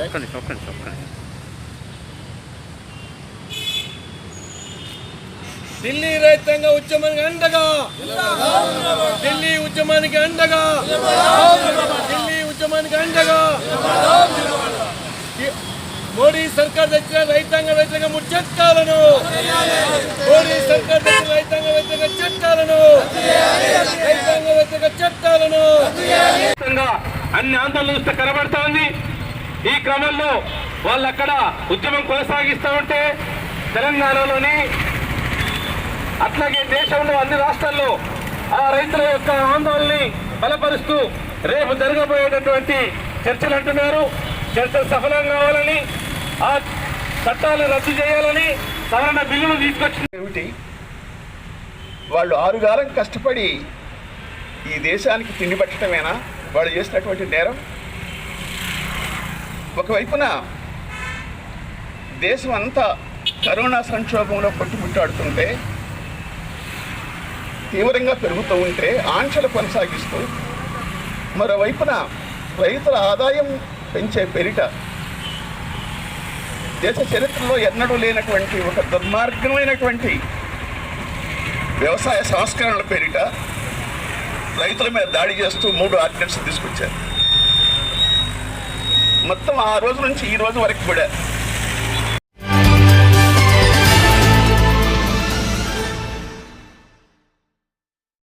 ఒక్క నిమిషం ఒక్క నిమిషం ఒక్క నిమిషం ఢిల్లీ రైతాంగ ఉద్యమానికి అండగా. ఢిల్లీ ఉద్యమానికి అండగా. ఢిల్లీ ఉద్యమానికి అండగా. మోడీ సర్కార్ తెచ్చిన రైతాంగ వ్యతిరేక మూడు చట్టాలను మోడీ సర్కార్ తెచ్చిన రైతాంగ వ్యతిరేక చట్టాలను. రైతాంగ వ్యతిరేక చట్టాలను. అన్ని ఆందోళనలు చూస్తే కనబడతా ఉంది. ఈ క్రమంలో వాళ్ళు అక్కడ ఉద్యమం కొనసాగిస్తూ ఉంటే తెలంగాణలోని అట్లాగే దేశంలో అన్ని రాష్ట్రాల్లో ఆ రైతుల యొక్క ఆందోళనని బలపరుస్తూ రేపు జరగబోయేటటువంటి చర్చలు అంటున్నారు. చర్చలు సఫలం కావాలని ఆ చట్టాలు రద్దు చేయాలని సవరణ బిల్లును తీసుకొచ్చింది. ఏమిటి? వాళ్ళు ఆరుగాలం కష్టపడి ఈ దేశానికి తిండి పట్టడమేనా వాళ్ళు చేసినటువంటి నేరం? ఒకవైపున దేశం అంతా కరోనా సంక్షోభంలో కొట్టుముట్టాడుతుంటే తీవ్రంగా పెరుగుతూ ఉంటే ఆంక్షలు కొనసాగిస్తూ మరోవైపున రైతుల ఆదాయం పెంచే పెరిట దేశ చరిత్రలో ఎన్నడూ లేనటువంటి ఒక దుర్మార్గమైనటువంటి వ్యవసాయ సంస్కరణల పేరిట రైతుల మీద దాడి చేస్తూ మూడు ఆర్డినెన్స్ తీసుకొచ్చారు. మొత్తం ఆ రోజు నుంచి ఈ రోజు వరకు కూడా.